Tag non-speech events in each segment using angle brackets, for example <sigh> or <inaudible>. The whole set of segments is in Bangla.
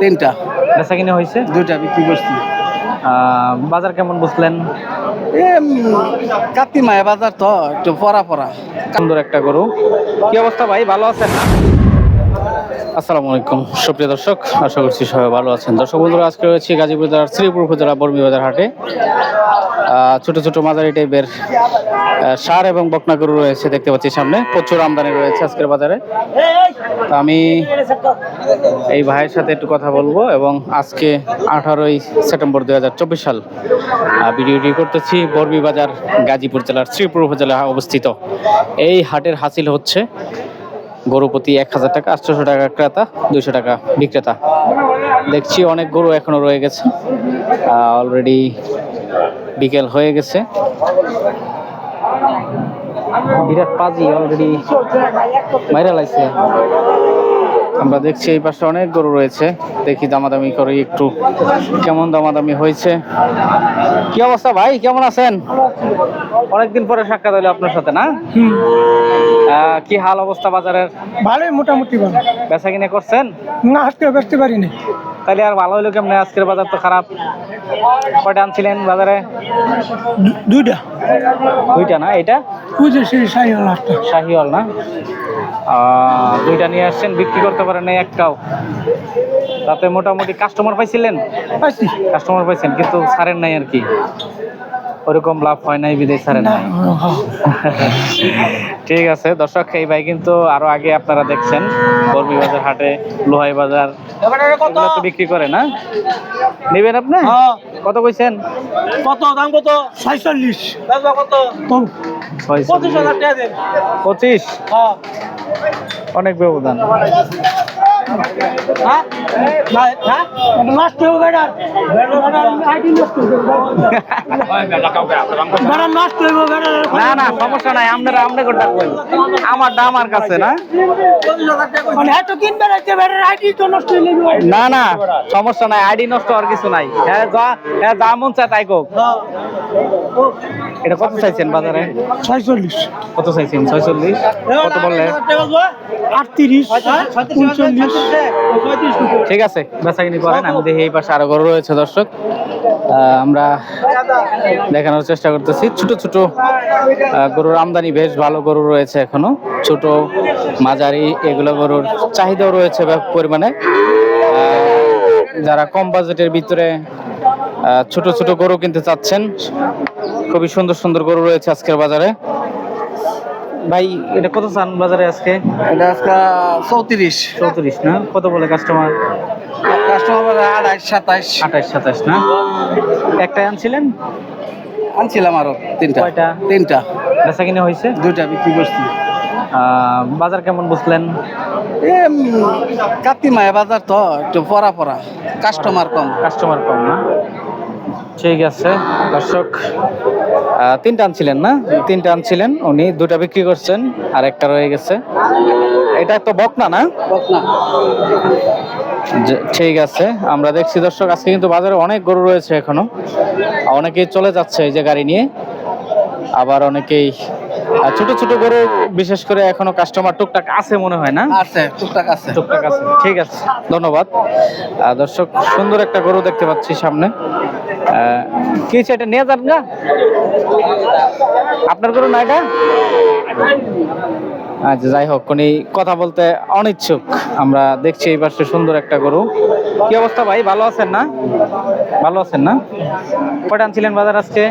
তিনটা। বেচা কিনে হয়েছে? দুইটা বিক্রি করছি। বাজার কেমন বুঝলেন? কাতি মায়া বাজার তো একটু পরা পরা সুন্দর একটা গরু। কি অবস্থা ভাই ভালো আছেন? আসসালামু আলাইকুম সুপ্রিয় দর্শক আশা করছি সবাই ভালো আছেন। দর্শক বন্ধুরা আজকে রয়েছে গাজীপুর জেলার শ্রীপুর উপজেলা বর্মী বাজার হাটে। ছোট ছোট মাঝারি টাইপের সার এবং বকনা গরু রয়েছে দেখতে পাচ্ছি সামনে। প্রচুর আমদানি রয়েছে আজকের বাজারে। তো আমি এই ভাইয়ের সাথে একটু কথা বলব এবং আজকে আঠারোই সেপ্টেম্বর দুই হাজার চব্বিশ সাল ভিডিওটি করতেছি বর্মী বাজার গাজীপুর জেলার শ্রীপুর উপজেলায় অবস্থিত। এই হাটের হাসিল হচ্ছে গরু প্রতি এক হাজার টাকা, আটশোশো টাকা ক্রেতা, দুইশো টাকা বিক্রেতা। দেখছি অনেক গরু এখনও রয়ে গেছে। অলরেডি বিকেল হয়ে গেছে। বিরাট পাজি অলরেডি মাইরা লাইছে। আমরা দেখছি এই পাশে অনেক গরু রয়েছে। দেখি দামাদামি করে একটু। কেমন দামাদামি হয়েছে? কি অবস্থা ভাই? কেমন আছেন? অনেকদিন পরে সাক্ষাৎ হলো আপনার সাথে না? কি হাল অবস্থা বাজারের? ভালোই মোটামুটি ভালো। বেচা কিনে করছেন? না আজকে বেচতে পারিনি। তাহলে আর ভালো হইল কেমনে? আজকের বাজার তো খারাপ। কয়টা আনছিলেন বাজারে? দুইটা। দুইটা না? এটা সেই হল শাহিওয়াল না? দুইটা নিয়ে আসছেন বিক্রি করতে পারেন একটাও। তাতে মোটামুটি কাস্টমার পাইছিলেন? কাস্টমার পাইছেন কিন্তু ছাড়েন নাই আর কি। ওরকম লাভ হয় নাই বিদেশ ছাড়েন নাই। হ্যাঁ। <laughs> ঠিক আছে দর্শক এই ভাই কিন্তু আরও আগে আপনারা দেখছেন কর্মী বাজার হাটে লোহাই বাজার তো বিক্রি করে না? নেবেন আপনি? হ্যাঁ। কত কইছেন? কত দাম কত? ছয়চল্লিশ। কত? পঁচিশ? হ্যাঁ। অনেক ব্যবধান। আমার দাম আমার কাছে না। না সমস্যা নাই, আইডি নষ্ট হওয়ার কিছু নাই। হ্যাঁ হ্যাঁ চায় তাই কোক এটা কত চাইছেন বাজারে? ছয়চল্লিশ কত চাইছেন? ছয়চল্লিশ? কত বললে? আটত্রিশ ঠিক আছে, বেচাকিনি করেন, আমি দেখি এই পাশে আরও গরু রয়েছে, দর্শক। আমরা দেখানোর চেষ্টা করতেছি। ছোট ছোট গরুর আমদানি বেশ ভালো গরু রয়েছে এখনও। ছোট, মাঝারি, এগুলো গরুর চাহিদাও রয়েছে পরিমাণে। যারা কম বাজেটের ভিতরে ছোট ছোট গরু কিনতে চাচ্ছেন, খুবই সুন্দর সুন্দর গরু রয়েছে আজকের বাজারে। ভাই এটা কত চান বাজারে আজকে? এটা আজকে চৌত্রিশ। চৌত্রিশ না? কত বলে কাস্টমার কাস্টমার আড়াইশ সাতাইশ। আঠাশ সাতাশ না? একটাই আনছিলেন? আনছিলাম আরও তিনটা। কয়টা? তিনটা। বেচা কিনে হয়েছে? দুইটা বিক্রি করছি। বাজার কেমন বুঝলেন? কাতি মায়া বাজার তো একটু পরা পরা কাস্টমার কম। কাস্টমার কম না? ঠিক আছে। দর্শক তিনটা আনছিলেন না? তিনটা আনছিলেন উনি দুটা বিক্রি করছেন আর একটা রয়ে গেছে। এটা তো বকনা না? বকনা। ঠিক আছে আমরা দেখছি দর্শক আজকে কিন্তু বাজারে অনেক গরু রয়েছে এখনও। অনেকেই চলে যাচ্ছে এই যে গাড়ি নিয়ে। আবার অনেকেই ছোট ছোট গরু বিশেষ করে এখনও কাস্টমার টুকটাক আছে মনে হয় না? আছে টুকটাক আছে। টুকটাক আছে। ঠিক আছে ধন্যবাদ। দর্শক সুন্দর একটা গরু দেখতে পাচ্ছি সামনে। কি এটা নিয়ে যান না? আপনার গরু না? এটা আচ্ছা যাই হোক উনি কথা বলতে অনিচ্ছুক। আমরা দেখছি এই পাশে সুন্দর একটা গরু। কি অবস্থা ভাই ভালো আছেন না? ভালো আছেন না? কয়টা আনছিলেন বাজার আজকে?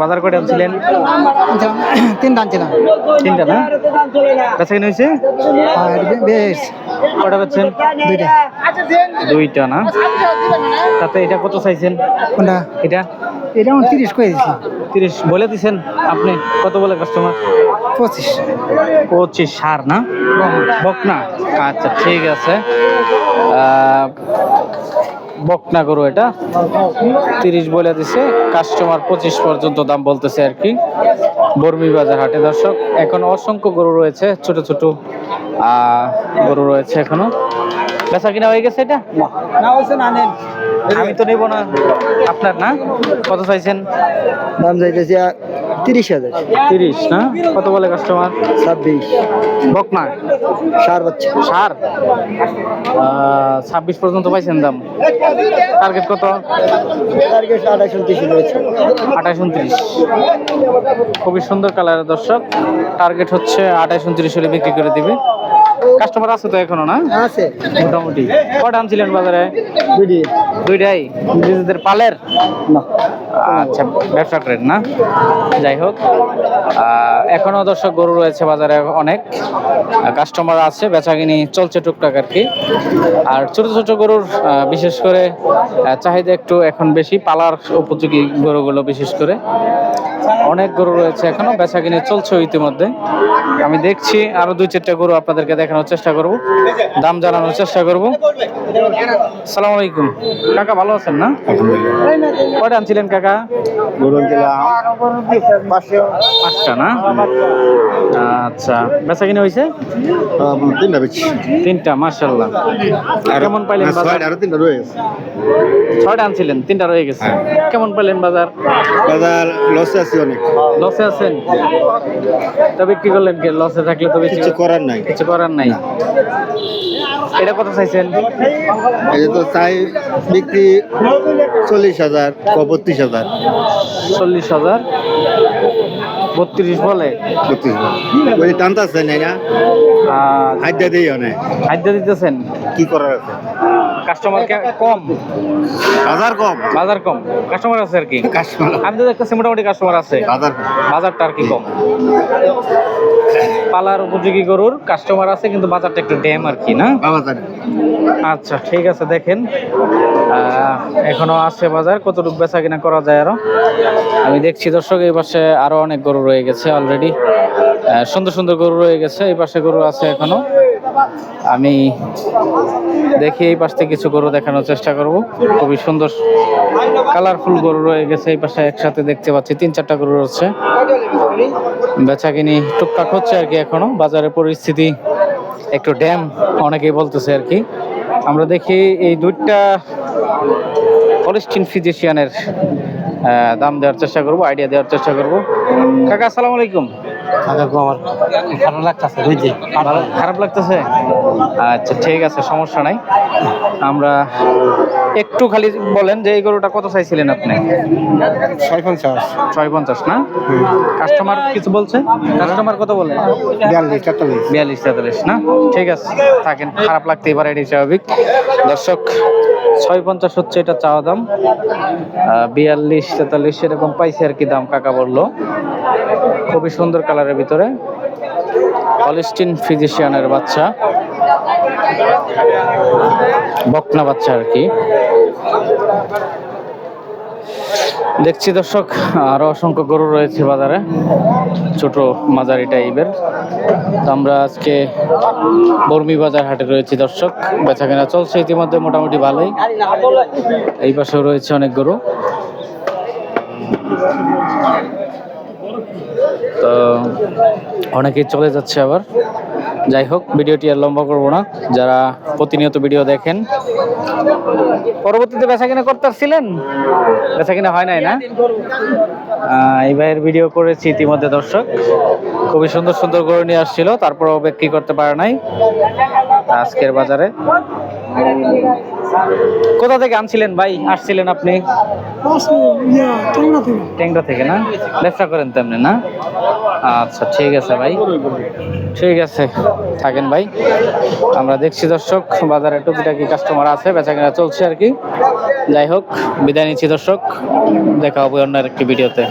বাজার কয়টা আনছিলেন? তিনটা আনছিলাম। তিনটা না? বেচা কিনে হয়েছে? বেশ। কয়টা বেচছেন? দুইটা। দুইটা না? তাতে এটা কত চাইছেন? কোনটা? এটা? এটা আমার তিরিশ করে দিছি। তিরিশ বলে দিছেন আপনি? কত বলে কাস্টমার পঁচিশ। পঁচিশ সার না? বকনা আচ্ছা ঠিক আছে। আহ, বকনা গরু এটা। তিরিশ বলে দিছে কাস্টমার পঁচিশ পর্যন্ত দাম বলতেছে আর কি। বর্মি বাজার হাটে দর্শক এখন অসংখ্য গরু রয়েছে ছোট ছোট আহ, গরু রয়েছে এখনও। বেচা কিনা হয়ে গেছে এটা? না। হয়েছে না নেন। আমি তো নেব না। আপনার না? কত চাইছেন? দাম যাইতেছে তিরিশ হাজার। তিরিশ না কত বলে কাস্টমার ছাব্বিশ। বকমা সার হচ্ছে। সার? ছাব্বিশ পর্যন্ত পাইছেন দাম। টার্গেট কত? টার্গেট আঠাশ উনত্রিশ রয়েছে আঠাশ উনত্রিশ। খুবই সুন্দর কালারের দর্শক। টার্গেট হচ্ছে আঠাশ উনত্রিশ হলে বিক্রি করে দিবে। কাস্টমার আছে তো এখনও না? আছে। মোটামুটি। কটা আনছিলেন বাজারে? দুইটি দুইটাই? নিজেদের পালের? না। আচ্ছা ব্যবসা করেন না? যাই হোক এখনও দর্শক গরু রয়েছে বাজারে অনেক। কাস্টমার আছে বেচাকিনি চলছে টুকটাক আর কি। আর ছোট ছোট গরুর বিশেষ করে চাহিদা একটু এখন বেশি পালার উপযোগী গরুগুলো বিশেষ করে। অনেক গরু রয়েছে এখনও বেচা কিনে চলছে ইতিমধ্যে। আমি দেখছি আরও দুই চারটা গরু আপনাদেরকে দেখানোর চেষ্টা করব দাম জানানোর চেষ্টা করব। সালাম আলাইকুম। কাকা ভালো আছেন না? কয়টা আনছিলেন কাকা? পাঁচটা না? আচ্ছা বেচা কিনে হয়েছে তিনটা বেশি তিনটা মার্শাল্লাহ কেমন পাইলেন বাজার? আরও তিনটা রয়েছে ছয়টা আনছিলেন তিনটা রয়ে গেছে। কেমন পাইলেন বাজার? বাজার লসে আছে অনেক। লসে আছেন? তা বিক্রি করলেন কে? লসে থাকলে তো কিছু করার নাই। কিছু করার নাই। এটা কত চাইছেন? যে তো চাই বিক্রি চল্লিশ হাজার বত্রিশ হাজার। চল্লিশ হাজার? বত্রিশ বলে? বত্রিশ হাজার ওই টানতে আছে নাই না? আর হাইডা দিই অনেক। খাদ্য দিতেছেন? কি করার আছে? কাস্টমার কম? বাজার কম। বাজার কম। কাস্টমার আছে আর কি? কাস্টমার আমি তো দেখতেছি মোটামুটি কাস্টমার আছে। বাজার বাজারটা আর কি কম। পালার উপযোগী গরুর কাস্টমার আছে কিন্তু বাজারটা একটু ড্যাম আর কি না? আচ্ছা ঠিক আছে দেখেন। এখনও আছে বাজার কতটুকু বেচা কিনা করা যায় আরও? আমি দেখছি দর্শক এই পাশে আরও অনেক গরু রয়ে গেছে অলরেডি সুন্দর সুন্দর গরু রয়ে গেছে এই পাশে গরু আছে এখনও। আমি দেখি এই পাশ থেকে কিছু গরু দেখানোর চেষ্টা করব। খুবই সুন্দর কালারফুল গরু রয়ে গেছে এই পাশে একসাথে দেখতে পাচ্ছি। তিন চারটা গরু রয়েছে। বেচা কিনি টুকটাক হচ্ছে আর কি এখনও। বাজারের পরিস্থিতি, একটু ড্যাম অনেকেই বলতেছে আর কি। আমরা দেখি এই দুইটা পলিস্টিন ফিজিশিয়ানের দাম দেওয়ার চেষ্টা করব আইডিয়া দেওয়ার চেষ্টা করব। কাকা, আসসালামু আলাইকুম। আমার খারাপ লাগতেছে খারাপ লাগতেছে? আচ্ছা ঠিক আছে সমস্যা নাই। আমরা একটু খালি বলেন যে এই গরুটা কত চাইছিলেন আপনি? ছয় পঞ্চাশ ছয় পঞ্চাশ না কাস্টমার কিছু বলছে? কাস্টমার কত বলে? বিয়াল্লিশ তেতাল্লিশ। বিয়াল্লিশ তেতাল্লিশ না? ঠিক আছে থাকেন খারাপ লাগতেই পারে এটাই স্বাভাবিক। দর্শক ছয় পঞ্চাশ হচ্ছে এটা চাওয়া দাম। বিয়াল্লিশ, তেতাল্লিশ এরকম পাইছে আর কি দাম কাকা বলল। খুবই সুন্দর কালারের ভিতরে। হলিস্টিন ফিজিশিয়ানের বাচ্চা। বকনা বাচ্চা আর কি। দেখছি দর্শক, আরও অসংখ্য গরু রয়েছে বাজারে, ছোট মাঝারি টাইপের। তো আমরা আজকে বর্মি বাজার হাটে রয়েছি দর্শক বেচা কেনা চলছে ইতিমধ্যে মোটামুটি ভালোই। এই পাশেও রয়েছে অনেক গরু। তো অনেকেই চলে যাচ্ছে আবার। যাই হোক, ভিডিওটি আর লম্বা করব না। যারা প্রতিনিয়ত ভিডিও দেখেন পরবর্তীতে বেচা কিনা করতে পারছিলেন বেচা কিনা হয় নাই না? এই ভাইয়ের ভিডিও করেছি ইতিমধ্যে দর্শক। খুবই সুন্দর সুন্দর গরু নিয়ে আসছিল, তারপরেও বিক্রি করতে পারে নাই। আজকের বাজারে। কোথা থেকে আনছিলেন ভাই? আসছিলেন আপনি? ট্যাংরা থেকে না? ব্যবসা করেন তেমনি না? আচ্ছা ঠিক আছে ভাই। ঠিক আছে, থাকেন ভাই। আমরা দেখছি দর্শক, বাজারে টুকিটাকি কাস্টমার আছে বেচা কেনা চলছে আর কি। যাই হোক, বিদায় নিচ্ছি দর্শক, দেখা হবে অন্য একটি ভিডিওতে।